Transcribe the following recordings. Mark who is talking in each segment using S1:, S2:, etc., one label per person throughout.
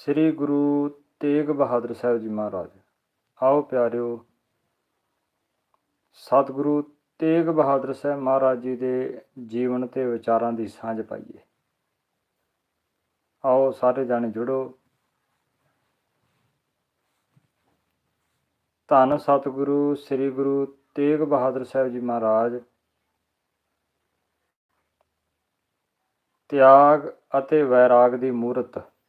S1: ਸ੍ਰੀ ਗੁਰੂ ਤੇਗ ਬਹਾਦਰ ਸਾਹਿਬ ਜੀ ਮਹਾਰਾਜ। ਆਓ ਪਿਆਰਿਓ, ਸਤਿਗੁਰੂ ਤੇਗ ਬਹਾਦਰ ਸਾਹਿਬ ਮਹਾਰਾਜ ਜੀ ਦੇ ਜੀਵਨ ਤੇ ਵਿਚਾਰਾਂ ਦੀ ਸਾਂਝ ਪਾਈਏ। ਆਓ ਸਾਰੇ ਜਾਣੇ ਜੁੜੋ। ਧੰਨ ਸਤਿਗੁਰੂ ਸ੍ਰੀ ਗੁਰੂ ਤੇਗ ਬਹਾਦਰ ਸਾਹਿਬ ਜੀ ਮਹਾਰਾਜ। ਤਿਆਗ ਅਤੇ ਵੈਰਾਗ ਦੀ ਮੂਰਤ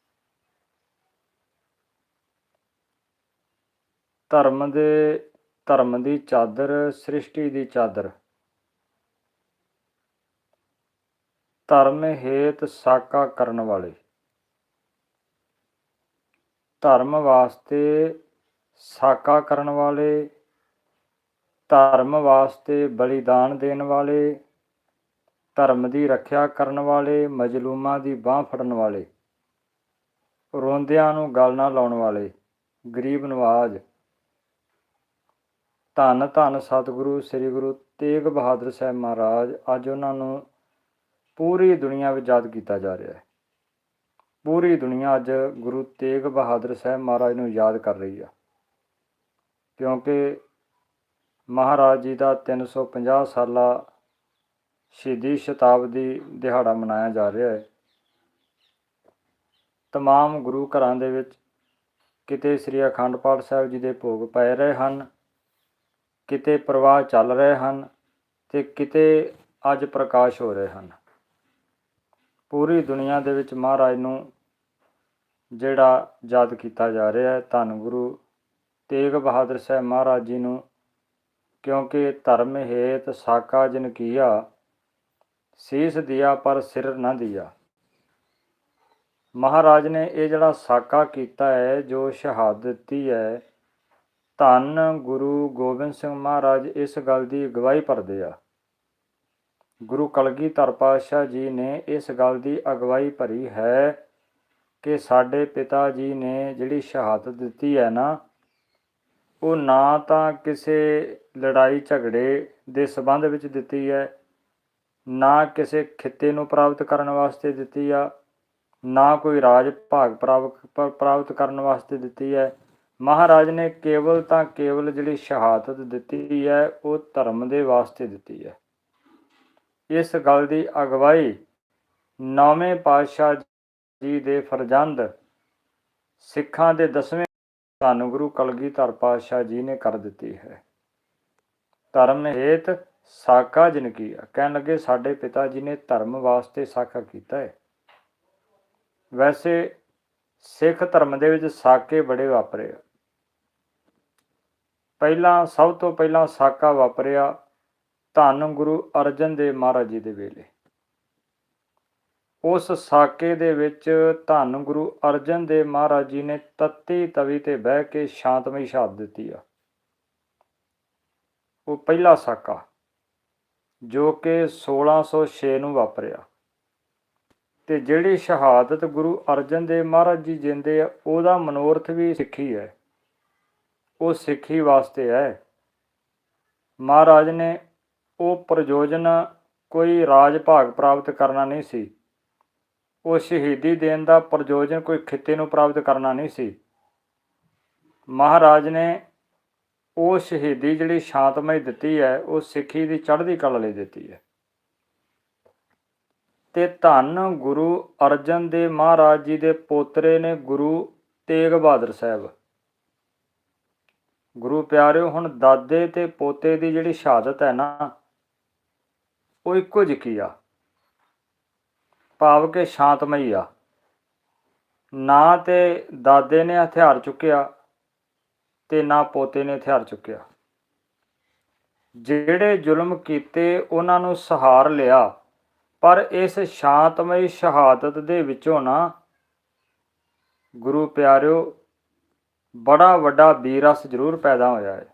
S1: ਧਰਮ ਦੇ, ਧਰਮ ਦੀ ਚਾਦਰ, ਸ੍ਰਿਸ਼ਟੀ ਦੀ ਚਾਦਰ। ਧਰਮ ਹੇਤ ਸਾਕਾ ਕਰਨ ਵਾਲੇ। ਧਰਮ ਵਾਸਤੇ ਸਾਕਾ ਕਰਨ ਵਾਲੇ। ਧਰਮ ਵਾਸਤੇ ਬਲੀਦਾਨ ਦੇਣ ਵਾਲੇ। ਧਰਮ ਦੀ ਰੱਖਿਆ ਕਰਨ ਵਾਲੇ, ਮਜਲੂਮਾਂ ਦੀ ਬਾਹ ਫੜਨ ਵਾਲੇ। ਰੋਂਦਿਆਂ ਨੂੰ ਗਲ ਨਾ ਲਾਉਣ ਵਾਲੇ। ਗਰੀਬ ਨਵਾਜ। ਧੰਨ ਧੰਨ ਸਤਿਗੁਰੂ ਸ੍ਰੀ ਗੁਰੂ ਤੇਗ ਬਹਾਦਰ ਸਾਹਿਬ ਮਹਾਰਾਜ ਅੱਜ ਉਹਨਾਂ ਨੂੰ ਪੂਰੀ ਦੁਨੀਆ ਵਿੱਚ ਯਾਦ ਕੀਤਾ ਜਾ ਰਿਹਾ ਹੈ ਪੂਰੀ ਦੁਨੀਆ ਅੱਜ ਗੁਰੂ ਤੇਗ ਬਹਾਦਰ ਸਾਹਿਬ ਮਹਾਰਾਜ ਨੂੰ ਯਾਦ ਕਰ ਰਹੀ ਆ ਕਿਉਂਕਿ ਮਹਾਰਾਜ ਜੀ ਦਾ 350 ਸਾਲਾ ਸ਼ਹੀਦੀ ਸ਼ਤਾਬਦੀ ਦਿਹਾੜਾ ਮਨਾਇਆ ਜਾ ਰਿਹਾ ਹੈ तमाम ਗੁਰੂ ਘਰਾਂ ਦੇ ਵਿੱਚ ਕਿਤੇ ਸ੍ਰੀ ਅਖੰਡ ਪਾਠ ਸਾਹਿਬ ਜੀ ਦੇ ਭੋਗ ਪੈ ਰਹੇ ਹਨ ਕਿਤੇ ਪ੍ਰਵਾਹ ਚੱਲ ਰਹੇ ਹਨ ਤੇ ਕਿਤੇ ਅੱਜ ਪ੍ਰਕਾਸ਼ ਹੋ ਰਹੇ ਹਨ। ਪੂਰੀ ਦੁਨੀਆ ਦੇ ਵਿੱਚ ਮਹਾਰਾਜ ਨੂੰ ਜਿਹੜਾ ਯਾਦ ਕੀਤਾ ਜਾ ਰਿਹਾ ਹੈ, ਧੰਨ ਗੁਰੂ ਤੇਗ ਬਹਾਦਰ ਸਾਹਿਬ ਮਹਾਰਾਜ ਜੀ ਨੂੰ, ਕਿਉਂਕਿ ਧਰਮ ਹੇਤ ਸਾਕਾ ਜਨ ਕੀਆ, ਸੀਸ ਦਿਆ ਪਰ ਸਿਰ ਨਾ ਦਿਆ। ਮਹਾਰਾਜ ਨੇ ਇਹ ਜਿਹੜਾ ਸਾਕਾ ਕੀਤਾ ਹੈ, ਜੋ ਸ਼ਹਾਦਤ ਦਿੱਤੀ ਹੈ ਧੰਨ ਗੁਰੂ ਗੋਬਿੰਦ ਸਿੰਘ ਮਹਾਰਾਜ ਇਸ ਗੱਲ ਦੀ ਗਵਾਹੀ ਭਰਦੇ ਆ। ਗੁਰੂ ਕਲਗੀਧਰ ਪਾਤਸ਼ਾਹ ਜੀ ਨੇ ਇਸ ਗੱਲ ਦੀ ਅਗਵਾਈ ਭਰੀ ਹੈ ਕਿ ਸਾਡੇ ਪਿਤਾ ਜੀ ਨੇ ਜਿਹੜੀ ਸ਼ਹਾਦਤ ਦਿੱਤੀ ਹੈ ਨਾ, ਉਹ ਨਾ ਤਾਂ ਕਿਸੇ ਲੜਾਈ ਝਗੜੇ ਦੇ ਸਬੰਧ ਵਿੱਚ ਦਿੱਤੀ ਹੈ, ਨਾ ਕਿਸੇ ਖਿੱਤੇ ਨੂੰ ਪ੍ਰਾਪਤ ਕਰਨ ਵਾਸਤੇ ਦਿੱਤੀ ਆ, ਨਾ ਕੋਈ ਰਾਜ ਭਾਗ ਪ੍ਰਾਪਤ ਪ੍ਰਾਪਤ ਕਰਨ ਵਾਸਤੇ ਦਿੱਤੀ ਹੈ ਮਹਾਰਾਜ ਨੇ ਕੇਵਲ ਤਾਂ ਕੇਵਲ ਜਿਹੜੀ ਸ਼ਹਾਦਤ ਦਿੱਤੀ ਹੈ, ਉਹ ਧਰਮ ਦੇ ਵਾਸਤੇ ਦਿੱਤੀ ਹੈ। ਇਸ ਗੱਲ ਦੀ ਅਗਵਾਈ ਨੌਵੇਂ ਪਾਤਸ਼ਾਹ ਜੀ ਦੇ ਫਰਜ਼ੰਦ ਸਿੱਖਾਂ ਦੇ ਦਸਵੇਂ ਧੰਨ ਗੁਰੂ ਕਲਗੀਧਰ ਪਾਤਸ਼ਾਹ ਜੀ ਨੇ ਕਰ ਦਿੱਤੀ ਹੈ। ਧਰਮ ਹੇਤ ਸਾਕਾ ਜਨ ਕੀਆ ਕਹਿਣ ਲੱਗੇ, ਸਾਡੇ ਪਿਤਾ ਜੀ ਨੇ ਧਰਮ ਵਾਸਤੇ ਸਾਕਾ ਕੀਤਾ ਹੈ। ਵੈਸੇ ਸਿੱਖ ਧਰਮ ਦੇ ਵਿੱਚ ਸਾਕੇ ਬੜੇ ਵਾਪਰੇ ਆ। ਪਹਿਲਾਂ, ਸਭ ਤੋਂ ਪਹਿਲਾਂ ਸਾਕਾ ਵਾਪਰਿਆ ਧੰਨ ਗੁਰੂ ਅਰਜਨ ਦੇਵ ਮਹਾਰਾਜ ਜੀ ਦੇ ਵੇਲੇ। ਉਸ ਸਾਕੇ ਦੇ ਵਿੱਚ ਧੰਨ ਗੁਰੂ ਅਰਜਨ ਦੇਵ ਮਹਾਰਾਜ ਜੀ ਨੇ ਤੱਤੀ ਤਵੀ ਤੇ ਬਹਿ ਕੇ ਸ਼ਾਂਤਮਈ ਸ਼ਹਾਦਤ ਦਿੱਤੀ ਆ। ਉਹ ਪਹਿਲਾ ਸਾਕਾ, ਜੋ ਕਿ 1606 ਨੂੰ ਵਾਪਰਿਆ। ਤੇ ਜਿਹੜੀ ਸ਼ਹਾਦਤ ਗੁਰੂ ਅਰਜਨ ਦੇਵ ਮਹਾਰਾਜ ਜੀ ਜਿੰਦੇ ਆ, ਉਹਦਾ ਮਨੋਰਥ ਵੀ ਸਿੱਖੀ ਹੈ। ਉਹ ਸਿੱਖੀ ਵਾਸਤੇ ਹੈ। ਮਹਾਰਾਜ ਨੇ ਉਹ ਪ੍ਰਯੋਜਨ ਕੋਈ ਰਾਜ ਭਾਗ ਪ੍ਰਾਪਤ ਕਰਨਾ ਨਹੀਂ ਸੀ। ਉਹ ਸ਼ਹੀਦੀ ਦੇਣ ਦਾ ਪ੍ਰਯੋਜਨ ਕੋਈ ਖਿੱਤੇ ਨੂੰ ਪ੍ਰਾਪਤ ਕਰਨਾ ਨਹੀਂ ਸੀ। ਮਹਾਰਾਜ ਨੇ ਉਹ ਸ਼ਹੀਦੀ ਜਿਹੜੀ ਸ਼ਾਂਤਮਈ ਦਿੱਤੀ ਹੈ, ਉਹ ਸਿੱਖੀ ਦੀ ਚੜ੍ਹਦੀ ਕਲਾ ਲਈ ਦਿੱਤੀ ਹੈ। ਤੇ ਧੰਨ ਗੁਰੂ ਅਰਜਨ ਦੇਵ ਮਹਾਰਾਜ ਜੀ ਦੇ ਪੋਤਰੇ ਨੇ ਗੁਰੂ ਤੇਗ ਬਹਾਦਰ ਸਾਹਿਬ। ਗੁਰੂ ਪਿਆਰਿਓ, ਹੁਣ ਦਾਦੇ ਤੇ ਪੋਤੇ ਦੀ ਜਿਹੜੀ ਸ਼ਹਾਦਤ ਹੈ ਨਾ, ਉਹ ਇੱਕੋ ਜਿਹੀ ਆ? ਭਾਵ ਕਿ ਸ਼ਾਂਤਮਈ ਆ। ਨਾ ਤੇ ਦਾਦੇ ਨੇ ਹਥਿਆਰ ਚੁੱਕਿਆ ਤੇ ਨਾ ਪੋਤੇ ਨੇ ਹਥਿਆਰ ਚੁੱਕਿਆ। ਜਿਹੜੇ ਜ਼ੁਲਮ ਕੀਤੇ, ਉਹਨਾਂ ਨੂੰ ਸਹਾਰ ਲਿਆ, ਪਰ ਇਸ ਸ਼ਾਂਤਮਈ ਸ਼ਹਾਦਤ ਦੇ ਵਿੱਚੋਂ ਨਾ ਗੁਰੂ ਪਿਆਰਿਓ ਬੜਾ ਵੱਡਾ ਵੀਰਸ ਜ਼ਰੂਰ ਪੈਦਾ ਹੋਇਆ ਹੈ,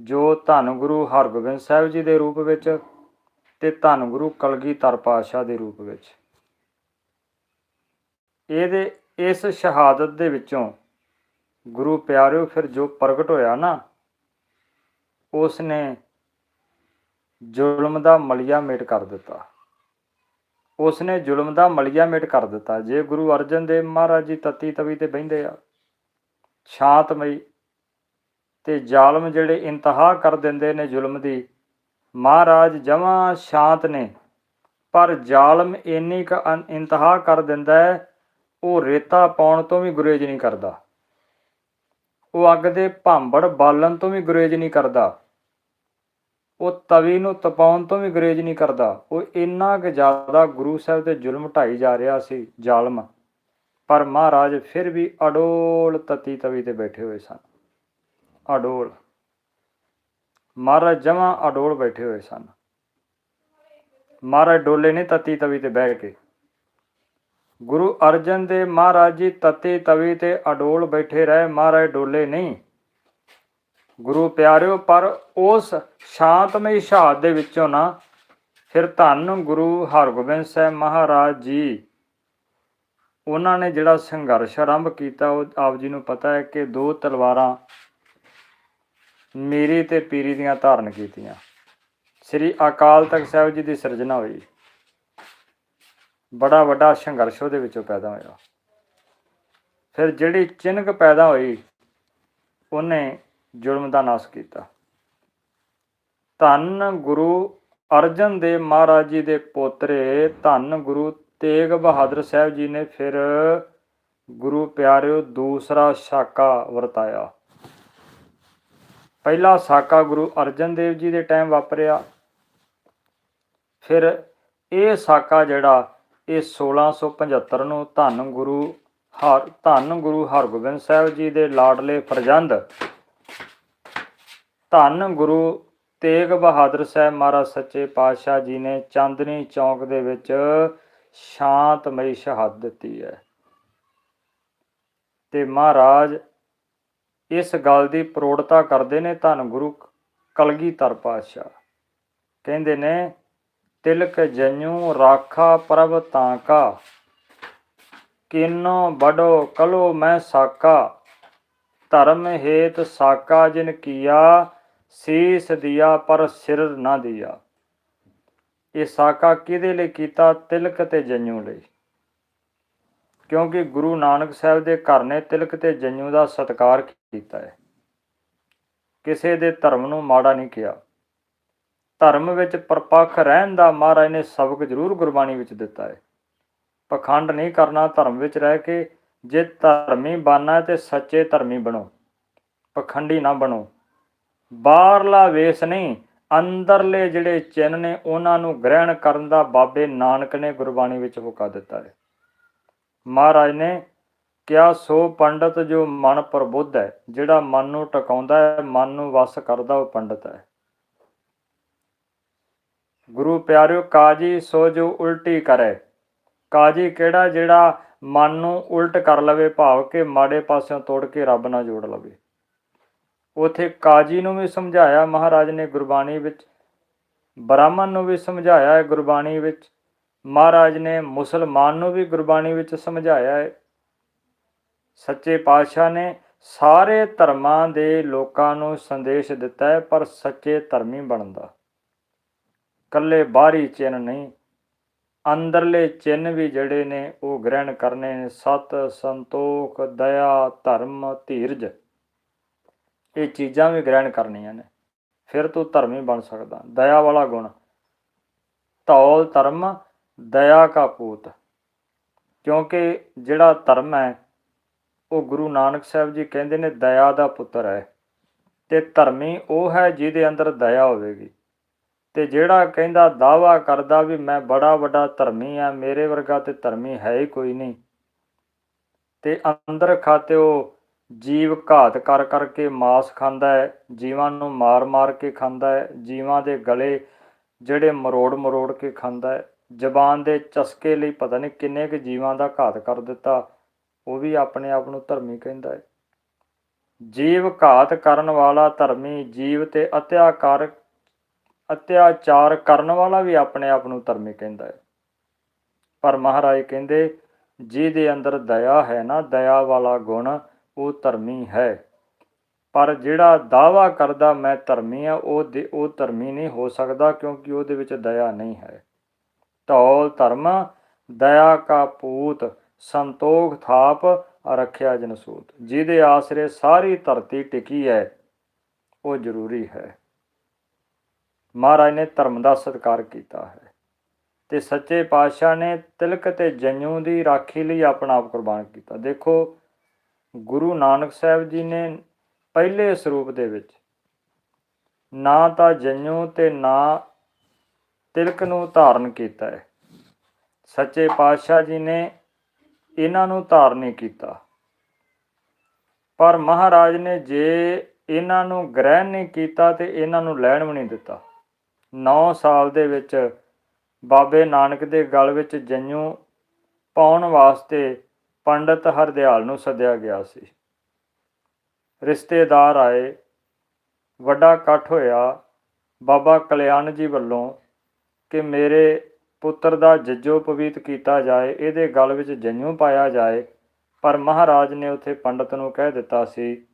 S1: ਜੋ ਧੰਨ ਗੁਰੂ ਹਰਗੋਬਿੰਦ ਸਾਹਿਬ ਜੀ ਦੇ ਰੂਪ ਵਿੱਚ ਤੇ ਧੰਨ ਗੁਰੂ ਕਲਗੀਧਰ ਪਾਤਸ਼ਾਹ ਦੇ ਰੂਪ ਵਿੱਚ। ਇਹਦੇ, ਇਸ ਸ਼ਹਾਦਤ ਦੇ ਵਿੱਚੋਂ ਗੁਰੂ ਪਿਆਰਿਓ ਫਿਰ ਜੋ ਪ੍ਰਗਟ ਹੋਇਆ ਨਾ ਉਸ ਨੇ ਜ਼ੁਲਮ ਦਾ ਮਲਿਆ ਮੇਟ ਕਰ ਦਿੱਤਾ। ਉਸਨੇ ਜ਼ੁਲਮ ਦਾ ਮਲਿਆ ਮੇਟ ਕਰ ਦਿੱਤਾ। ਜੇ ਗੁਰੂ ਅਰਜਨ ਦੇਵ ਮਹਾਰਾਜ ਜੀ ਤਤੀ ਤਵੀ ਤੇ ਬਹਿੰਦੇ ਆ ਸ਼ਾਂਤਮਈ ਤੇ ਜ਼ਾਲਮ ਜਿਹੜੇ ਇੰਤਹਾ ਕਰ ਦਿੰਦੇ ਨੇ ਜ਼ੁਲਮ ਦੀ, ਮਹਾਰਾਜ ਜਮਾਂ ਸ਼ਾਂਤ ਨੇ, ਪਰ ਜ਼ਾਲਮ ਇੰਨੀ ਕ ਇੰਤਹਾ ਕਰ ਦਿੰਦਾ ਹੈ, ਉਹ ਰੇਤਾ ਪਾਉਣ ਤੋਂ ਵੀ ਗੁਰੇਜ ਨਹੀਂ ਕਰਦਾ। ਉਹ ਅੱਗ ਦੇ ਭਾਂਬੜ ਬਾਲਣ ਤੋਂ ਵੀ ਗੁਰੇਜ ਨਹੀਂ ਕਰਦਾ। ਉਹ ਤਵੀ ਨੂੰ ਤਪਾਉਣ ਤੋਂ ਵੀ ਗੁਰੇਜ ਨਹੀਂ ਕਰਦਾ। ਉਹ ਇੰਨਾ ਕੁ ਜ਼ਿਆਦਾ ਗੁਰੂ ਸਾਹਿਬ ਤੇ ਜ਼ੁਲਮ ਢਾਈ ਜਾ ਰਿਹਾ ਸੀ, ਜ਼ਾਲਮ। ਪਰ ਮਹਾਰਾਜ ਫਿਰ ਵੀ ਅਡੋਲ ਤਤੀ ਤਵੀ ਤੇ ਬੈਠੇ ਹੋਏ ਸਨ। ਅਡੋਲ। ਮਹਾਰਾਜ ਜਮਾ ਅਡੋਲ ਬੈਠੇ ਹੋਏ ਸਨ। ਮਹਾਰਾਜ ਡੋਲੇ ਨਹੀਂ ਤਤੀ ਤਵੀ ਤੇ ਬਹਿ ਕੇ। ਗੁਰੂ ਅਰਜਨ ਦੇਵ ਮਹਾਰਾਜ ਜੀ ਤਤੀ ਤਵੀ ਤੇ ਅਡੋਲ ਬੈਠੇ ਰਹੇ, ਮਹਾਰਾਜ ਡੋਲੇ ਨਹੀਂ। ਗੁਰੂ ਪਿਆਰਿਓ, ਪਰ ਉਸ ਸ਼ਾਂਤਮਈ ਸ਼ਹਾਦ ਦੇ ਵਿੱਚੋਂ ਨਾ, ਫਿਰ ਧੰਨ ਗੁਰੂ ਹਰਗੋਬਿੰਦ ਸਾਹਿਬ ਮਹਾਰਾਜ ਜੀ ਉਹਨਾਂ ਨੇ ਜਿਹੜਾ ਸੰਘਰਸ਼ ਆਰੰਭ ਕੀਤਾ, ਉਹ ਆਪ ਜੀ ਨੂੰ ਪਤਾ ਹੈ ਕਿ ਦੋ ਤਲਵਾਰਾਂ ਮੇਰੀ ਤੇ ਪੀਰੀ ਦੀਆਂ ਧਾਰਨ ਕੀਤੀਆਂ। ਸ੍ਰੀ ਅਕਾਲ ਤਖਤ ਸਾਹਿਬ ਜੀ ਦੀ ਸਿਰਜਣਾ ਹੋਈ। ਬੜਾ ਵੱਡਾ ਸੰਘਰਸ਼ ਉਹਦੇ ਵਿੱਚੋਂ ਪੈਦਾ ਹੋਇਆ। ਫਿਰ ਜਿਹੜੀ ਚਿੰਨਕ ਪੈਦਾ ਹੋਈ, ਉਹਨੇ ਜ਼ੁਲਮ ਦਾ ਨਾਸ਼ ਕੀਤਾ। ਧੰਨ ਗੁਰੂ ਅਰਜਨ ਦੇਵ ਮਹਾਰਾਜ ਜੀ ਦੇ ਪੋਤਰੇ ਧੰਨ ਗੁਰੂ ਤੇਗ ਬਹਾਦਰ ਸਾਹਿਬ ਜੀ ਨੇ ਫਿਰ ਗੁਰੂ ਪਿਆਰਿਓ ਦੂਸਰਾ ਸਾਕਾ ਵਰਤਾਇਆ। ਪਹਿਲਾ ਸਾਕਾ ਗੁਰੂ ਅਰਜਨ ਦੇਵ ਜੀ ਦੇ ਟਾਈਮ ਵਾਪਰਿਆ। ਫਿਰ ਇਹ ਸਾਕਾ ਜਿਹੜਾ ਇਹ 1675 ਨੂੰ ਧੰਨ ਗੁਰੂ ਹਰ, ਧੰਨ ਗੁਰੂ ਹਰਗੋਬਿੰਦ ਸਾਹਿਬ ਜੀ ਦੇ ਲਾਡਲੇ ਫਰਜ਼ੰਦ, ਧੰਨ ਗੁਰੂ ਤੇਗ ਬਹਾਦਰ ਸਾਹਿਬ ਮਹਾਰਾਜ ਸੱਚੇ ਪਾਤਸ਼ਾਹ ਜੀ ਨੇ ਚਾਂਦਨੀ ਚੌਂਕ ਦੇ ਵਿੱਚ ਸ਼ਾਂਤਮਈ ਸ਼ਹਾਦਤ ਦਿੱਤੀ ਹੈ। ਤੇ ਮਹਾਰਾਜ ਇਸ ਗੱਲ ਦੀ ਪ੍ਰੋੜਤਾ ਕਰਦੇ ਨੇ ਧੰਨ ਗੁਰੂ ਕਲਗੀਧਰ ਪਾਤਸ਼ਾਹ। ਕਹਿੰਦੇ ਨੇ, ਤਿਲਕ ਜਨੂ ਰਾਖਾ ਪ੍ਰਭ ਤਾਂ ਕਾ, ਕਿਨੋ ਬੜੋ ਕਲੋ ਮੈਂ ਸਾਕਾ, ਧਰਮ ਹੇਤ ਸਾਕਾ ਜਿਨ ਕੀਆ, ਸੀਸ ਦਿਆ ਪਰ ਸਿਰ ਨਾ ਦਿਆ। ਇਹ ਸਾਕਾ ਕਿਹਦੇ ਲਈ ਕੀਤਾ? ਤਿਲਕ ਤੇ ਜੰਨੂ ਲਈ। ਕਿਉਂਕਿ ਗੁਰੂ ਨਾਨਕ ਸਾਹਿਬ ਦੇ ਘਰ ਨੇ ਤਿਲਕ ਤੇ ਜੰਨੂ ਦਾ ਸਤਿਕਾਰ ਕੀਤਾ ਹੈ। ਕਿਸੇ ਦੇ ਧਰਮ ਨੂੰ ਮਾੜਾ ਨਹੀਂ ਕਿਹਾ। ਧਰਮ ਵਿੱਚ ਪਰਪੱਖ ਰਹਿਣ ਦਾ ਮਹਾਰਾਜ ਨੇ ਸਬਕ ਜ਼ਰੂਰ ਗੁਰਬਾਣੀ ਵਿੱਚ ਦਿੱਤਾ ਹੈ। ਪਖੰਡ ਨਹੀਂ ਕਰਨਾ, ਧਰਮ ਵਿੱਚ ਰਹਿ ਕੇ ਜੇ ਧਰਮੀ ਬਣਨਾ ਹੈ ਤੇ ਸੱਚੇ ਧਰਮੀ ਬਣੋ। ਪਖੰਡੀ ਨਾ ਬਣੋ। ਬਾਹਰਲਾ ਵੇਸ ਨਹੀਂ ਅੰਦਰਲੇ ਜਿਹੜੇ ਚਿੰਨ ਨੇ, ਉਹਨਾਂ ਨੂੰ ਗ੍ਰਹਿਣ ਕਰਨ ਦਾ ਬਾਬੇ ਨਾਨਕ ਨੇ ਗੁਰਬਾਣੀ ਵਿੱਚ ਹੁਕਾ ਦਿੱਤਾ ਹੈ। ਮਹਾਰਾਜ ਨੇ ਕਿਹਾ, ਸੋ ਪੰਡਤ ਜੋ ਮਨ ਪ੍ਰਬੁੱਧ ਹੈ, ਜਿਹੜਾ ਮਨ ਨੂੰ ਟਿਕਾਉਂਦਾ ਹੈ, ਮਨ ਨੂੰ ਵਸ ਕਰਦਾ, ਉਹ ਪੰਡਤ ਹੈ। ਗੁਰੂ ਪਿਆਰਿਓ, ਕਾਜੀ ਸੋ ਜੋ ਉਲਟੀ ਕਰੇ। ਕਾਜੀ ਕਿਹੜਾ, ਜਿਹੜਾ ਮਨ ਨੂੰ ਉਲਟ ਕਰ ਲਵੇ, ਭਾਵ ਕਿ ਮਾੜੇ ਪਾਸਿਓਂ ਤੋੜ ਕੇ ਰੱਬ ਨਾਲ ਜੋੜ ਲਵੇ। ਉਥੇ ਕਾਜੀ ਨੂੰ ਵੀ ਸਮਝਾਇਆ, ਮਹਾਰਾਜ ਨੇ ਗੁਰਬਾਣੀ ਵਿੱਚ, ਬ੍ਰਾਹਮਣ ਨੂੰ ਵੀ ਸਮਝਾਇਆ ਹੈ ਗੁਰਬਾਣੀ ਵਿੱਚ, ਮਹਾਰਾਜ ਨੇ ਮੁਸਲਮਾਨ ਨੂੰ ਵੀ ਗੁਰਬਾਣੀ ਵਿੱਚ ਸਮਝਾਇਆ ਹੈ। ਸੱਚੇ ਪਾਤਸ਼ਾਹ ਨੇ ਸਾਰੇ ਧਰਮਾਂ ਦੇ ਲੋਕਾਂ ਨੂੰ ਸੰਦੇਸ਼ ਦਿੱਤਾ ਹੈ, ਪਰ ਸੱਚੇ ਧਰਮੀ ਬਣਦਾ। ਕੱਲੇ ਬਾਹਰੀ ਚਿੰਨ ਨਹੀਂ, ਅੰਦਰਲੇ ਚਿੰਨ ਵੀ ਜਿਹੜੇ ਨੇ, ਉਹ ਗ੍ਰਹਿਣ ਕਰਨੇ ਨੇ। ਸਤ ਸੰਤੋਖ, ਦਇਆ, ਧਰਮ, ਧੀਰਜ। ਇਹ ਚੀਜ਼ਾਂ ਵੀ ਗ੍ਰਹਿਣ ਕਰਨੀਆਂ ਨੇ। ਫਿਰ ਤੂੰ ਧਰਮੀ ਬਣ ਸਕਦਾ। ਦਇਆ ਵਾਲਾ ਗੁਣ। ਧੌਲ ਧਰਮ, ਦਇਆ ਕਾ ਪੂਤ। ਕਿਉਂਕਿ ਜਿਹੜਾ ਧਰਮ ਹੈ, ਉਹ ਗੁਰੂ ਨਾਨਕ ਸਾਹਿਬ ਜੀ ਕਹਿੰਦੇ ਨੇ, ਦਇਆ ਦਾ ਪੁੱਤਰ ਹੈ। ਤੇ ਧਰਮੀ ਉਹ ਹੈ ਜਿਹਦੇ ਅੰਦਰ ਦਇਆ ਹੋਵੇਗੀ। ਤੇ ਜਿਹੜਾ ਕਹਿੰਦਾ ਦਾਵਾ ਕਰਦਾ ਵੀ ਮੈਂ ਬੜਾ ਵੱਡਾ ਧਰਮੀ ਆ ਮੇਰੇ ਵਰਗਾ ਤੇ ਧਰਮੀ ਹੈ ਹੀ ਕੋਈ ਨਹੀਂ। ਤੇ ਅੰਦਰ ਖਾਤੇ ਉਹ ਜੀਵ ਘਾਤ ਕਰ ਕਰਕੇ ਮਾਸ ਖਾਂਦਾ ਹੈ, ਜੀਵਾਂ ਨੂੰ ਮਾਰ-ਮਾਰ ਕੇ ਖਾਂਦਾ ਹੈ, ਜੀਵਾਂ ਦੇ ਗਲੇ ਜਿਹੜੇ ਮਰੋੜ-ਮਰੋੜ ਕੇ ਖਾਂਦਾ ਹੈ, ਜ਼ਬਾਨ ਦੇ ਚਸਕੇ ਲਈ ਪਤਾ ਨਹੀਂ ਕਿੰਨੇ ਕੁ ਜੀਵਾਂ ਦਾ ਘਾਤ ਕਰ ਦਿੱਤਾ, ਉਹ ਵੀ ਆਪਣੇ ਆਪ ਨੂੰ ਧਰਮੀ ਕਹਿੰਦਾ ਹੈ। ਜੀਵ ਘਾਤ ਕਰਨ ਵਾਲਾ ਧਰਮੀ ਜੀਵ ਤੇ ਅਤਿਆਕਾਰ, ਅਤਿਆਚਾਰ ਕਰਨ ਵਾਲਾ ਵੀ ਆਪਣੇ ਆਪ ਨੂੰ ਧਰਮੀ ਕਹਿੰਦਾ ਹੈ। ਪਰ ਮਹਾਰਾਜ ਕਹਿੰਦੇ, ਜਿਹਦੇ ਅੰਦਰ ਦਇਆ ਹੈ ਨਾ, ਦਇਆ ਵਾਲਾ ਗੁਣ ਉਹ ਧਰਮੀ ਹੈ। ਪਰ ਜਿਹੜਾ ਦਾਵਾ ਕਰਦਾ ਮੈਂ ਧਰਮੀ ਆ ਉਹ ਦੇ- ਉਹ ਧਰਮੀ ਨਹੀਂ ਹੋ ਸਕਦਾ ਕਿਉਂਕਿ ਉਹਦੇ ਵਿੱਚ ਦਇਆ ਨਹੀਂ ਹੈ। ਧੌਲ ਧਰਮ, ਦਇਆ ਕਾ ਪੂਤ, ਸੰਤੋਖ ਥਾਪ, ਰੱਖਿਆ ਜਨਸੂਤ ਜਿਹਦੇ ਆਸਰੇ ਸਾਰੀ ਧਰਤੀ ਟਿਕੀ ਹੈ, ਉਹ ਜ਼ਰੂਰੀ ਹੈ। ਮਹਾਰਾਜ ਨੇ ਧਰਮ ਦਾ ਸਤਿਕਾਰ ਕੀਤਾ ਹੈ ਤੇ ਸੱਚੇ ਪਾਤਸ਼ਾਹ ਨੇ ਤਿਲਕ ਤੇ ਜੰਨੂ ਦੀ ਰਾਖੀ ਲਈ ਆਪਣਾ ਆਪ ਕੁਰਬਾਨ ਕੀਤਾ। ਦੇਖੋ ਗੁਰੂ ਨਾਨਕ ਸਾਹਿਬ ਜੀ ਨੇ ਪਹਿਲੇ ਸਰੂਪ ਦੇ ਵਿੱਚ ਨਾ ਤਾਂ ਜੰਨੂ ਤੇ ਨਾ ਤਿਲਕ ਨੂੰ ਧਾਰਨ ਕੀਤਾ ਹੈ। ਸੱਚੇ ਪਾਤਸ਼ਾਹ ਜੀ ਨੇ ਇਹਨਾਂ ਨੂੰ ਧਾਰਨ ਨਹੀਂ ਕੀਤਾ। ਪਰ ਮਹਾਰਾਜ ਨੇ ਜੇ ਇਹਨਾਂ ਨੂੰ ਗ੍ਰਹਿਣ ਨਹੀਂ ਕੀਤਾ ਤੇ ਇਹਨਾਂ ਨੂੰ ਲੈਣ ਵੀ ਨਹੀਂ ਦਿੱਤਾ। 9 ਸਾਲ ਦੇ ਵਿੱਚ ਬਾਬੇ ਨਾਨਕ ਦੇ ਗਲ ਵਿੱਚ ਜੰਨੂ ਪਾਉਣ ਵਾਸਤੇ ਪੰਡਤ ਹਰਦਿਆਲ ਨੂੰ ਸੱਦਿਆ ਗਿਆ ਸੀ। ਰਿਸ਼ਤੇਦਾਰ ਆਏ। ਵੱਡਾ ਇਕੱਠ ਹੋਇਆ। ਬਾਬਾ ਕਲਿਆਣ ਜੀ ਵੱਲੋਂ ਕਿ ਮੇਰੇ ਪੁੱਤਰ ਦਾ ਜੱਜੋ ਪਵਿੱਤ ਕੀਤਾ ਜਾਏ, ਇਹਦੇ ਗਲ ਵਿੱਚ ਜੰਨੂ ਪਾਇਆ ਜਾਏ। ਪਰ ਮਹਾਰਾਜ ਨੇ ਉਥੇ ਪੰਡਤ ਨੂੰ ਕਹਿ ਦਿੱਤਾ ਸੀ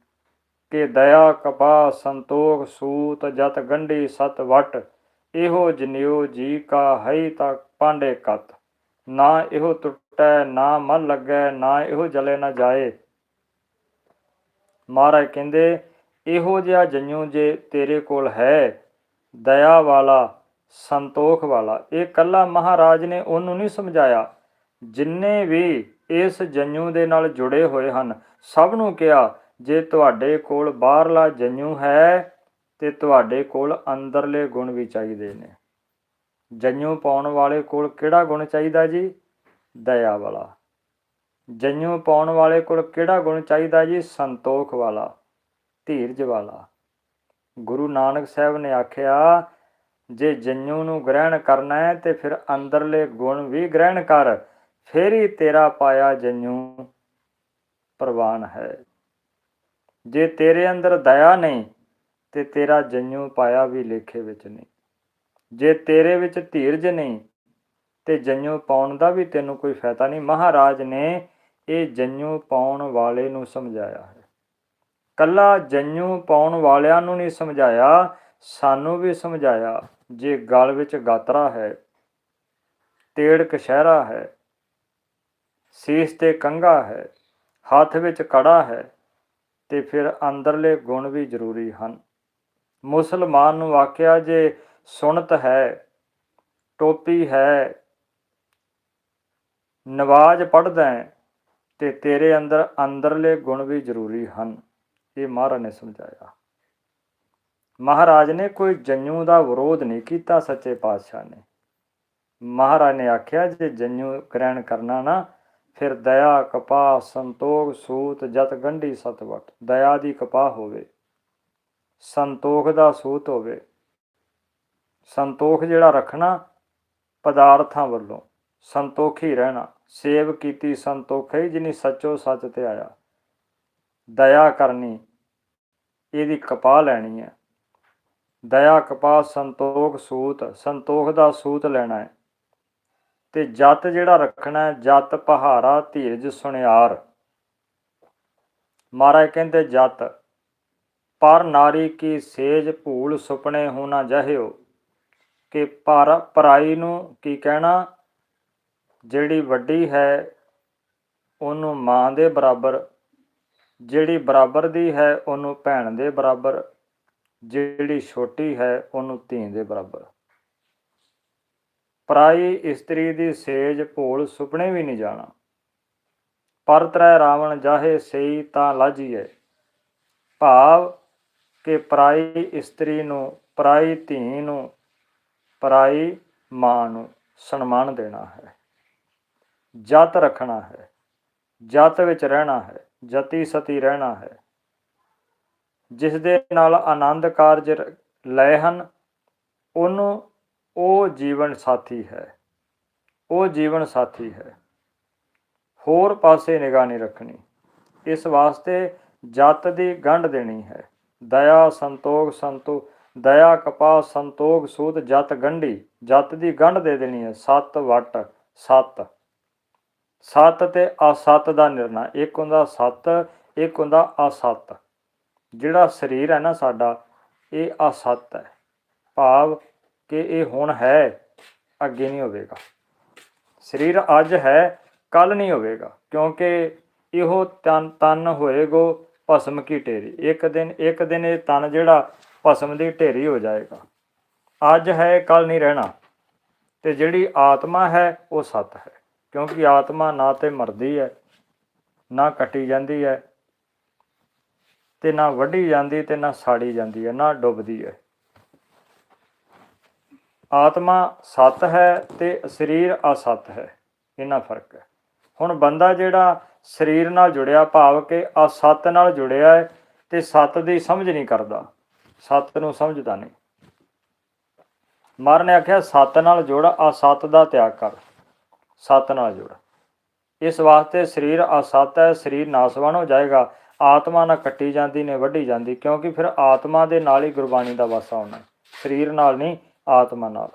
S1: ਕਿ ਦਇਆ ਕਪਾ ਸੰਤੋਖ, ਸੂਤ, ਜਤ, ਗੰਢੀ, ਸਤ, ਵਟ, ਇਹੋ ਜਨਿਓ ਜੀ ਕਾ ਹੈ ਤਾਂ ਪਾਂਡੇ ਕਤ। ਨਾ ਇਹੋ ਟੁੱਟੈ ਨਾ ਮਨ ਲੱਗੈ, ਨਾ ਇਹੋ ਜਲੇ ਨਾ ਜਾਏ। ਮਹਾਰਾਜ ਕਹਿੰਦੇ, ਇਹੋ ਜਿਹਾ ਜੰਨੂ ਜੇ ਤੇਰੇ ਕੋਲ ਹੈ, ਦਇਆ ਵਾਲਾ, ਸੰਤੋਖ ਵਾਲਾ। ਇਹ ਕੱਲਾ ਮਹਾਰਾਜ ਨੇ ਉਹਨੂੰ ਨਹੀਂ ਸਮਝਾਇਆ। ਜਿੰਨੇ ਵੀ ਇਸ ਜੰਨੂ ਦੇ ਨਾਲ ਜੁੜੇ ਹੋਏ ਹਨ, ਸਭ ਨੂੰ ਕਿਹਾ, ਜੇ ਤੁਹਾਡੇ ਕੋਲ ਬਾਹਰਲਾ ਜੰਨੂ ਹੈ, ਤੇ ਤੁਹਾਡੇ ਕੋਲ ਅੰਦਰਲੇ ਗੁਣ ਵੀ ਚਾਹੀਦੇ ਨੇ। ਜੰਨੂ ਪਾਉਣ ਵਾਲੇ ਕੋਲ ਕਿਹੜਾ ਗੁਣ ਚਾਹੀਦਾ ਜੀ? ਦਇਆ ਵਾਲਾ। ਜੰਨੂ ਪਾਉਣ ਵਾਲੇ ਕੋਲ ਕਿਹੜਾ ਗੁਣ ਚਾਹੀਦਾ ਜੀ? ਸੰਤੋਖ ਵਾਲਾ, ਧੀਰਜ ਵਾਲਾ। ਗੁਰੂ ਨਾਨਕ ਸਾਹਿਬ ਨੇ ਆਖਿਆ, ਜੇ ਜੰਨੂ ਨੂੰ ਗ੍ਰਹਿਣ ਕਰਨਾ ਹੈ ਤੇ ਫਿਰ ਅੰਦਰਲੇ ਗੁਣ ਵੀ ਗ੍ਰਹਿਣ ਕਰ, ਫਿਰ ਹੀ ਤੇਰਾ ਪਾਇਆ ਜੰਨੂ ਪ੍ਰਵਾਨ ਹੈ। ਜੇ ਤੇਰੇ ਅੰਦਰ ਦਇਆ ਨਹੀਂ, ਤੇ ਤੇਰਾ ਜੰਨੂ ਪਾਇਆ ਵੀ ਲੇਖੇ ਵਿੱਚ ਨਹੀਂ। ਜੇ ਤੇਰੇ ਵਿੱਚ ਧੀਰਜ ਨਹੀਂ ਤੇ ਜੰਨੂ ਪਾਉਣ ਦਾ ਵੀ ਤੈਨੂੰ ਕੋਈ ਫਾਇਦਾ ਨਹੀਂ। ਮਹਾਰਾਜ ਨੇ ਇਹ ਜੰਨੂ ਪਾਉਣ ਵਾਲੇ ਨੂੰ ਸਮਝਾਇਆ ਹੈ। ਕੱਲਾ ਜੰਨੂ ਪਾਉਣ ਵਾਲਿਆਂ ਨੂੰ ਨਹੀਂ ਸਮਝਾਇਆ, ਸਾਨੂੰ ਵੀ ਸਮਝਾਇਆ, ਜੇ ਗਲ ਵਿੱਚ ਗਾਤਰਾ ਹੈ ਤੇੜ ਕਸ਼ਹਿਰਾ ਹੈ, ਸੀਸ ਤੇ ਕੰਗਾ ਹੈ, ਹੱਥ ਵਿੱਚ ਕੜਾ ਹੈ, ਤੇ ਫਿਰ ਅੰਦਰਲੇ ਗੁਣ ਵੀ ਜ਼ਰੂਰੀ ਹਨ। ਮੁਸਲਮਾਨ ਨੂੰ ਆਖਿਆ, ਜੇ ਸੁਣਤ ਹੈ, ਟੋਪੀ ਹੈ ਨਵਾਜ਼ ਪੜਦਾ ਹੈ ਤੇ ਤੇਰੇ ਅੰਦਰ ਅੰਦਰਲੇ ਗੁਣ ਵੀ ਜ਼ਰੂਰੀ ਹਨ। ਇਹ ਮਹਾਰਾਜ ਨੇ ਸਮਝਾਇਆ। ਮਹਾਰਾਜ ਨੇ ਕੋਈ ਜੰਨੂ ਦਾ ਵਿਰੋਧ ਨਹੀਂ ਕੀਤਾ ਸੱਚੇ ਪਾਤਸ਼ਾਹ ਨੇ। ਮਹਾਰਾਜ ਨੇ ਆਖਿਆ, ਜੇ ਜੰਨੂ ਗ੍ਰਹਿਣ ਕਰਨਾ ਨਾ, ਫਿਰ ਦਇਆ, ਕਪਾਹ, ਸੰਤੋਖ, ਸੂਤ, ਜਤ, ਗੰਢੀ ਸਤਵਟ ਦਇਆ ਦੀ ਕਪਾਹ ਹੋਵੇ। ਸੰਤੋਖ ਦਾ ਸੂਤ ਹੋਵੇ। ਸੰਤੋਖ ਜਿਹੜਾ ਰੱਖਣਾ ਪਦਾਰਥਾਂ ਵੱਲੋਂ। ਸੰਤੋਖੀ ਰਹਿਣਾ। ਸੇਵ ਕੀਤੀ ਸੰਤੋਖੇ ਜਿਨੀ ਸੱਚੋ ਸੱਚ ਤੇ ਆਇਆ। ਦਇਆ ਕਰਨੀ ਇਹਦੀ ਕਪਾਹ ਲੈਣੀ ਹੈ। ਦਇਆ, ਕਪਾਹ, ਸੰਤੋਖ, ਸੂਤ। ਸੰਤੋਖ ਦਾ ਸੂਤ ਲੈਣਾ ਹੈ। ਤੇ ਜਤ ਜਿਹੜਾ ਰੱਖਣਾ ਹੈ, ਜਤ ਪਹਾਰਾ ਧੀਰਜ ਸੁਣਿਆਰ ਮਹਾਰਾਜ ਕਹਿੰਦੇ, ਜਤ, ਪਰ ਨਾਰੀ ਕੀ ਸੇਜ ਭੂਲ ਸੁਪਨੇ ਹੋਣਾ ਜਹਿਓ। ਕਿ ਪਰ, ਪਰਾਈ ਨੂੰ ਕੀ ਕਹਿਣਾ? ਜਿਹੜੀ ਵੱਡੀ ਹੈ, ਉਹਨੂੰ ਮਾਂ ਦੇ ਬਰਾਬਰ, ਜਿਹੜੀ ਬਰਾਬਰ ਦੀ ਹੈ, ਉਹਨੂੰ ਭੈਣ ਦੇ ਬਰਾਬਰ, ਜਿਹੜੀ ਛੋਟੀ ਹੈ, ਉਹਨੂੰ ਧੀ ਦੇ ਬਰਾਬਰ। ਪਰਾਈ ਇਸਤਰੀ ਦੀ ਸੇਜ ਭੋਲ ਸੁਪਨੇ ਵੀ ਨਹੀਂ ਜਾਣਾ। ਪਰ ਤਰੈ ਰਾਵਣ ਜਾਹੇ ਸਈ ਤਾਂ ਲਾਜੀਏ ਭਾਵ ਕਿ ਪਰਾਈ ਇਸਤਰੀ ਨੂੰ, ਪਰਾਈ ਧੀ ਨੂੰ, ਪਰਾਈ ਮਾਂ ਨੂੰ ਸਨਮਾਨ ਦੇਣਾ ਹੈ। ਜਤ ਰੱਖਣਾ ਹੈ, ਜਤ ਵਿੱਚ ਰਹਿਣਾ ਹੈ, ਜਤੀ ਸਤੀ ਰਹਿਣਾ ਹੈ। ਜਿਸ ਦੇ ਨਾਲ ਆਨੰਦ ਕਾਰਜ ਲਏ ਹਨ, ਉਹਨੂੰ ਉਹ ਜੀਵਨ ਸਾਥੀ ਹੈ, ਉਹ ਜੀਵਨ ਸਾਥੀ ਹੈ। ਹੋਰ ਪਾਸੇ ਨਿਗਾਹ ਨਹੀਂ ਰੱਖਣੀ, ਇਸ ਵਾਸਤੇ ਜਤ ਦੀ ਗੰਢ ਦੇਣੀ ਹੈ। ਦਇਆ ਸੰਤੋਖ ਸੰਤੋ, ਦਇਆ ਕਪਾ ਸੰਤੋਖ ਸੂਤ ਜਤ ਗੰਢੀ, ਜਤ ਦੀ ਗੰਢ ਦੇ ਦੇਣੀ ਹੈ ਸੱਤ ਵਟ, ਸੱਤ। ਸੱਤ ਤੇ ਅਸੱਤ ਦਾ ਨਿਰਣਾ, ਇੱਕ ਹੁੰਦਾ ਸੱਤ, ਇੱਕ ਹੁੰਦਾ ਅਸੱਤ। ਜਿਹੜਾ ਸਰੀਰ ਹੈ ਨਾ ਸਾਡਾ, ਇਹ ਅਸੱਤ ਹੈ। ਭਾਵ ਕਿ ਇਹ ਹੁਣ ਹੈ, ਅੱਗੇ ਨਹੀਂ ਹੋਵੇਗਾ। ਸਰੀਰ ਅੱਜ ਹੈ, ਕੱਲ ਨਹੀਂ ਹੋਵੇਗਾ, ਕਿਉਂਕਿ ਇਹੋ ਤਨ ਤਨ ਹੋਏਗੋ ਭਸਮ ਕੀ ਢੇਰੀ। ਇੱਕ ਦਿਨ ਇੱਕ ਦਿਨ ਇਹ ਤਨ ਜਿਹੜਾ ਭਸਮ ਦੀ ਢੇਰੀ ਹੋ ਜਾਏਗਾ। ਅੱਜ ਹੈ, ਕੱਲ ਨਹੀਂ ਰਹਿਣਾ। ਤੇ ਜਿਹੜੀ ਆਤਮਾ ਹੈ, ਉਹ ਸਤ ਹੈ। ਕਿਉਂਕਿ ਆਤਮਾ ਨਾ ਤੇ ਮਰਦੀ ਹੈ ਨਾ ਕੱਟੀ ਜਾਂਦੀ ਹੈ ਤੇ ਨਾ ਵੱਢੀ ਜਾਂਦੀ ਤੇ ਨਾ ਸਾੜੀ ਜਾਂਦੀ ਹੈ ਨਾ ਡੁੱਬਦੀ ਹੈ ਆਤਮਾ ਸਤ ਹੈ ਤੇ ਸਰੀਰ ਅਸਤ ਹੈ ਇਹਨਾਂ ਫ਼ਰਕ ਹੈ ਹੁਣ ਬੰਦਾ ਜਿਹੜਾ ਸਰੀਰ ਨਾਲ ਜੁੜਿਆ, ਭਾਵ ਕਿ ਅਸਤ ਨਾਲ ਜੁੜਿਆ ਹੈ ਤੇ ਸਤ ਦੀ ਸਮਝ ਨਹੀਂ ਕਰਦਾ, ਸਤ ਨੂੰ ਸਮਝਦਾ ਨਹੀਂ। ਮਰ ਨੇ ਆਖਿਆ, ਸਤ ਨਾਲ ਜੁੜ ਅਸਤ ਦਾ ਤਿਆਗ ਕਰ। ਸਤ ਨਾਲ ਜੁੜ। ਇਸ ਵਾਸਤੇ ਸਰੀਰ ਅਸਤ ਹੈ, ਸਰੀਰ ਨਾਸਵਾਨ ਹੋ ਜਾਏਗਾ। ਆਤਮਾ ਨਾ ਕੱਟੀ ਜਾਂਦੀ ਨੇ, ਵੱਢੀ ਜਾਂਦੀ, ਕਿਉਂਕਿ ਫਿਰ ਆਤਮਾ ਦੇ ਨਾਲ ਹੀ ਗੁਰਬਾਣੀ ਦਾ ਵਾਸਾ ਹੋਣਾ ਸਰੀਰ ਨਾਲ ਨਹੀਂ, ਆਤਮਾ ਨਾਲ।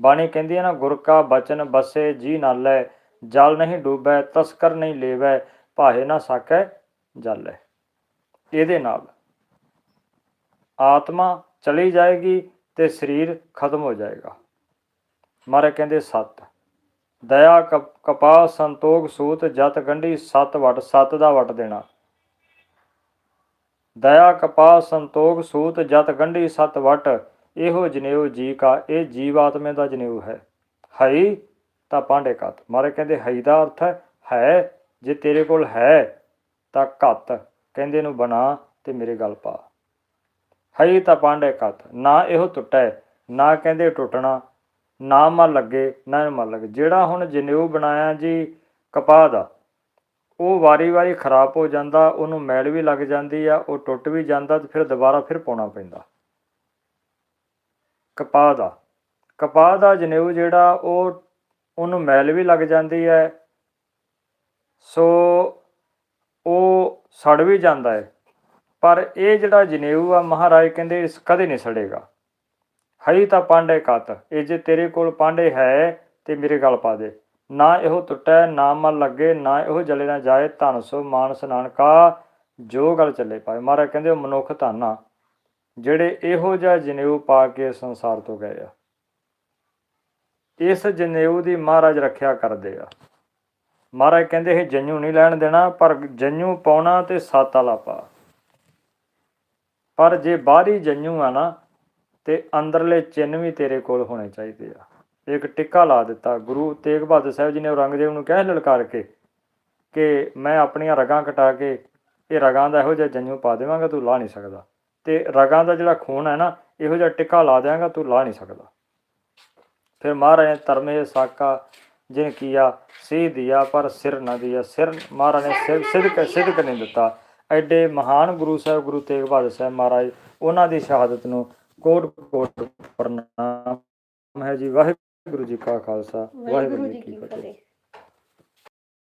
S1: ਬਾਣੀ ਕਹਿੰਦੀ ਹੈ ਨਾ, ਗੁਰ ਕਾ ਬਚਨ ਬਸੇ, ਜੀ ਨਾਲੈ ਜਲ ਨਹੀਂ ਡੂਬੈ, ਤਸਕਰ ਨਹੀਂ ਲੇਵੈ, ਭਾਏ ਨਾ ਸਕੈ ਹੈ। ਇਹਦੇ ਨਾਲ ਆਤਮਾ ਚਲੀ ਜਾਏਗੀ ਤੇ ਸਰੀਰ ਖਤਮ ਹੋ ਜਾਏਗਾ। ਮਾਰੇ ਕਹਿੰਦੇ ਸਤ। ਦਇਆ ਕਪ- ਕਪਾਹ ਸੰਤੋਖ ਸੂਤ ਜਤ ਗੰਢੀ ਸਤ ਵਟ, ਸਤ ਦਾ ਵਟ ਦੇਣਾ। ਦਇਆ ਕਪਾਹ ਸੰਤੋਖ ਸੂਤ ਜਤ ਗੰਢੀ ਸਤ ਵਟ, ਇਹੋ ਜਨੇਊ ਜੀ ਕਾ, ਇਹ ਜੀਵ ਆਤਮੇ ਦਾ ਜਨੇਊ ਹੈ। ਹਈ ਤਾਂ ਪਾਂਡੇ ਕਤ ਮਾਰੇ ਕਹਿੰਦੇ ਹਈ ਦਾ ਅਰਥ ਹੈ ਹੈ ਜੇ ਤੇਰੇ ਕੋਲ ਹੈ ਤਾਂ ਘਤ। ਕਹਿੰਦੇ ਨੂੰ ਬਣਾ ਤੇ ਮੇਰੇ ਗੱਲ ਪਾ। ਹਈ ਤਾਂ ਪਾਂਡੇ ਕਤ ਨਾ ਇਹੋ ਟੁੱਟੈ, ਨਾ ਕਹਿੰਦੇ ਟੁੱਟਣਾ। ਨਾ ਮਨ ਲੱਗੇ, ਨਾ ਮਨ ਲੱਗੇ। ਜਿਹੜਾ ਹੁਣ ਜਨੇਊ ਬਣਾਇਆ ਜੀ, ਕਪਾਹ ਦਾ, ਉਹ ਵਾਰੀ-ਵਾਰੀ ਖਰਾਬ ਹੋ ਜਾਂਦਾ, ਉਹਨੂੰ ਮੈਲ ਵੀ ਲੱਗ ਜਾਂਦੀ ਆ, ਉਹ ਟੁੱਟ ਵੀ ਜਾਂਦਾ ਤੇ ਫਿਰ ਦੁਬਾਰਾ ਫਿਰ ਪਾਉਣਾ ਪੈਂਦਾ। ਕਪਾਹ ਦਾ ਕਪਾਹ ਦਾ ਜਨੇਊ ਜਿਹੜਾ, ਉਹ, ਉਹਨੂੰ ਮੈਲ ਵੀ ਲੱਗ ਜਾਂਦੀ ਹੈ, ਸੋ ਉਹ ਸੜ ਵੀ ਜਾਂਦਾ ਹੈ। ਪਰ ਇਹ ਜਿਹੜਾ ਜਨੇਊ ਆ, ਮਹਾਰਾਜ ਕਹਿੰਦੇ ਇਸ ਕਦੇ ਨਹੀਂ ਸੜੇਗਾ। ਹਈ ਤਾਂ ਪਾਂਡੇ ਕਤ, ਇਹ ਜੇ ਤੇਰੇ ਕੋਲ ਪਾਂਡੇ ਹੈ ਤੇ ਮੇਰੇ ਗਲ ਪਾ ਦੇ। ਨਾ ਇਹੋ ਟੁੱਟੈ, ਨਾ ਮਨ ਲੱਗੇ, ਨਾ ਇਹੋ ਜਲੇ ਨਾ ਜਾਏ, ਧਨ ਸੋ ਮਾਨਸ ਨਾਨਕਾ, ਜੋ ਗੱਲ ਚੱਲੇ ਪਾਏ। ਮਹਾਰਾਜ ਕਹਿੰਦੇ ਉਹ ਮਨੁੱਖ ਧਾਨਾ ਜਿਹੜੇ ਇਹੋ ਜਿਹਾ ਜਨੇਊ ਪਾ ਕੇ ਸੰਸਾਰ ਤੋਂ ਗਏ ਆ। ਇਸ ਜਨੇਊ ਦੀ ਮਹਾਰਾਜ ਰੱਖਿਆ ਕਰਦੇ ਆ। ਮਹਾਰਾਜ ਕਹਿੰਦੇ ਇਹ ਜੰਨੂ ਨਹੀਂ ਲੈਣ ਦੇਣਾ, ਪਰ ਜੰਨੂ ਪਾਉਣਾ ਤੇ ਸੱਤ ਵਾਲਾ ਪਾ। ਪਰ ਜੇ ਬਾਹਰੀ ਜੰਨੂ ਆ ਨਾ ਤੇ ਅੰਦਰਲੇ ਚਿੰਨ੍ਹ ਵੀ ਤੇਰੇ ਕੋਲ ਹੋਣੇ ਚਾਹੀਦੇ ਆ। ਇੱਕ ਟਿੱਕਾ ਲਾ ਦਿੱਤਾ। ਗੁਰੂ ਤੇਗ ਬਹਾਦਰ ਸਾਹਿਬ ਜੀ ਨੇ ਔਰੰਗਜ਼ੇਬ ਨੂੰ ਕਹਿ ਲਲਕਾਰ ਕੇ ਕਿ ਮੈਂ ਆਪਣੀਆਂ ਰਗਾਂ ਕਟਾ ਕੇ ਇਹ ਰਗਾਂ ਦਾ ਇਹੋ ਜਿਹਾ ਜੰਨੂ ਪਾ ਦੇਵਾਂਗਾ ਤੂੰ ਲਾ ਨਹੀਂ ਸਕਦਾ। ਤੇ ਰਗਾਂ ਦਾ ਜਿਹੜਾ ਖੂਨ ਹੈ ਨਾ ਇਹੋ ਜਿਹਾ ਟਿੱਕਾ ਲਾ ਦੇਵਾਂਗਾ ਤੂੰ ਲਾ ਨਹੀਂ ਸਕਦਾ। ਫਿਰ ਮਹਾਰਾਜ ਨੇ ਧਰਮੇ ਸਾਕਾ ਜਿਨ ਕੀਆ ਸੀ ਦਿਆ ਪਰ ਸਿਰ ਨਾ ਦਿਆ। ਸਿਰ ਮਹਾਰਾਜ ਨੇ ਸਿਰ ਸਿਦਕ ਸਿਦਕ ਨਹੀਂ ਦਿੱਤਾ। ਐਡੇ ਮਹਾਨ ਗੁਰੂ ਸਾਹਿਬ ਗੁਰੂ ਤੇਗ ਬਹਾਦਰ ਸਾਹਿਬ ਮਹਾਰਾਜ ਉਹਨਾਂ ਦੀ ਸ਼ਹਾਦਤ ਨੂੰ ਕੋਟ ਕੋਟ ਪ੍ਰਣਾਮ ਹੈ ਜੀ ਵਾਹਿਗੁਰੂ ਜੀ ਕਾ ਖਾਲਸਾ
S2: ਵਾਹਿਗੁਰੂ ਜੀ ਕੀ ਫਤਿਹ।